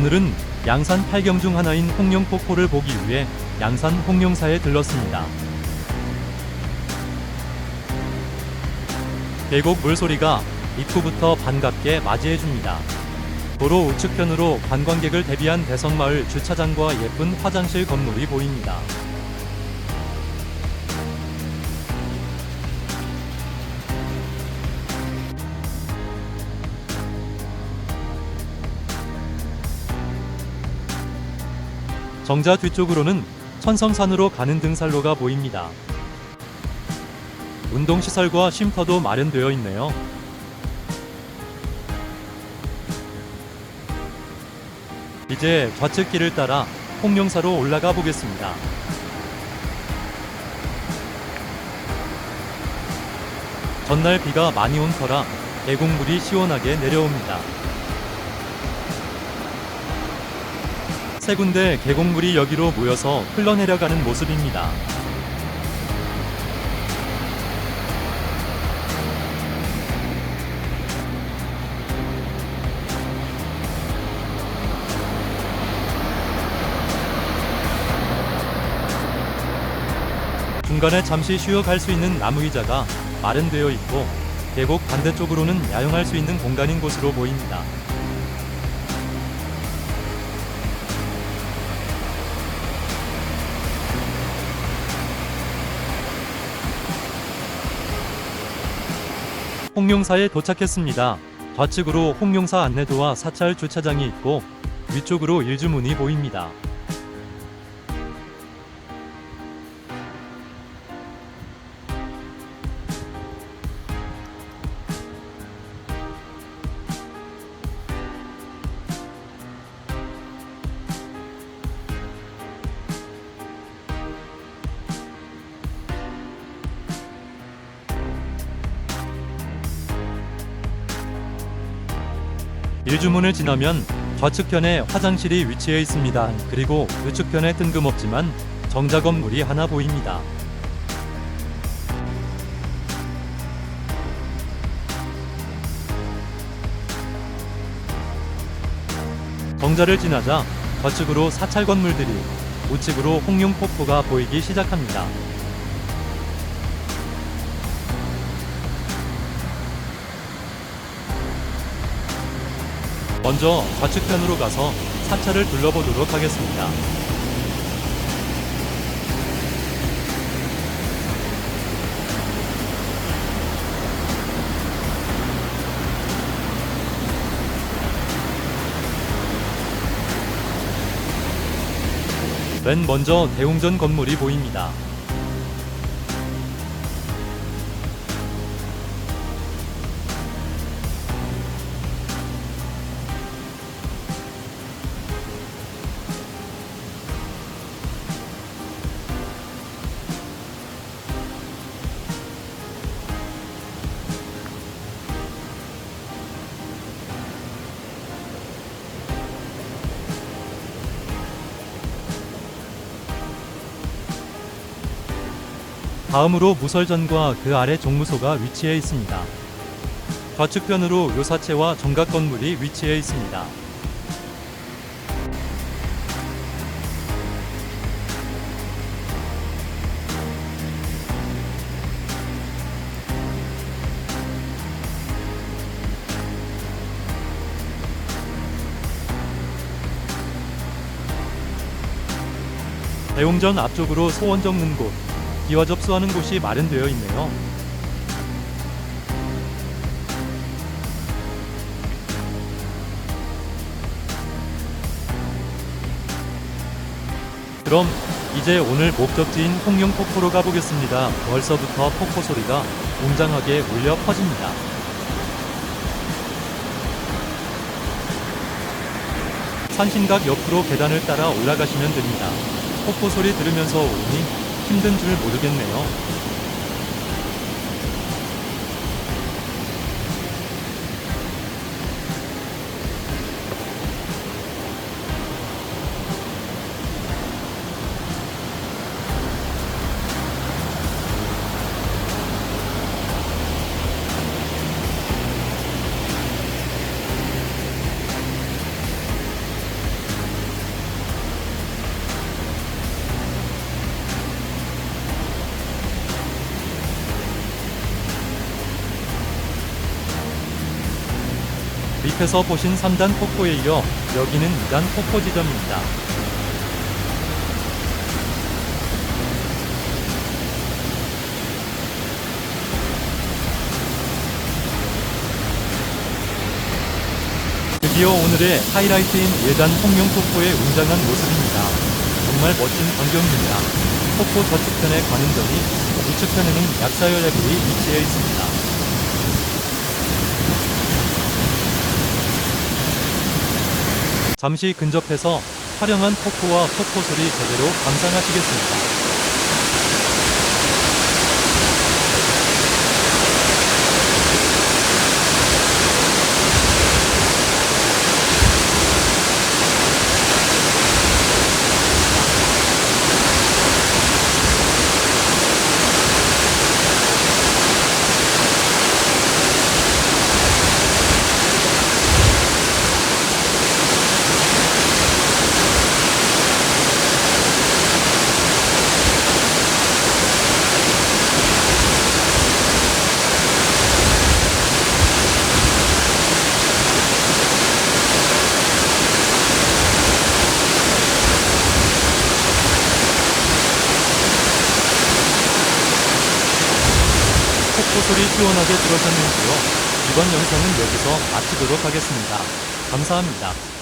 오늘은 양산 8경 중 하나인 홍룡폭포를 보기 위해 양산 홍룡사에 들렀습니다. 계곡 물소리가 입구부터 반갑게 맞이해줍니다. 도로 우측편으로 관광객을 대비한 대성마을 주차장과 예쁜 화장실 건물이 보입니다. 정자 뒤쪽으로는 천성산으로 가는 등산로가 보입니다. 운동시설과 쉼터도 마련되어 있네요. 이제 좌측 길을 따라 홍룡사로 올라가 보겠습니다. 전날 비가 많이 온 터라 계곡물이 시원하게 내려옵니다. 세 군데 계곡물이 여기로 모여서 흘러내려가는 모습입니다. 중간에 잠시 쉬어갈 수 있는 나무 의자가 마련되어 있고 계곡 반대쪽으로는 야영할 수 있는 공간인 곳으로 보입니다. 홍룡사에 도착했습니다. 좌측으로 홍룡사 안내도와 사찰 주차장이 있고 위쪽으로 일주문이 보입니다. 일주문을 지나면 좌측편에 화장실이 위치해 있습니다. 그리고 우측편에 뜬금없지만 정자 건물이 하나 보입니다. 정자를 지나자 좌측으로 사찰 건물들이 우측으로 홍룡 폭포가 보이기 시작합니다. 먼저 좌측편으로 가서 사찰을 둘러보도록 하겠습니다. 맨 먼저 대웅전 건물이 보입니다. 다음으로 무설전과 그 아래 종무소가 위치해 있습니다. 좌측편으로 요사체와 정각 건물이 위치해 있습니다. 대웅전 앞쪽으로 소원 적는 곳, 기와 접수하는 곳이 마련되어 있네요. 그럼 이제 오늘 목적지인 홍룡폭포로 가보겠습니다. 벌써부터 폭포 소리가 웅장하게 울려 퍼집니다. 산신각 옆으로 계단을 따라 올라가시면 됩니다. 폭포 소리 들으면서 오니 힘든 줄 모르겠네요. 앞에서 보신 3단 폭포에 이어 여기는 2단 폭포 지점입니다. 드디어 오늘의 하이라이트인 예단 홍룡 폭포에 웅장한 모습입니다. 정말 멋진 광경입니다. 폭포 저측편에 관음전이, 우측편에는 약사열 해굴이 위치해 있습니다. 잠시 근접해서 화려한 폭포와 폭포 소리 제대로 감상하시겠습니다. 폭포 소리 시원하게 들으셨는지요? 이번 영상은 여기서 마치도록 하겠습니다. 감사합니다.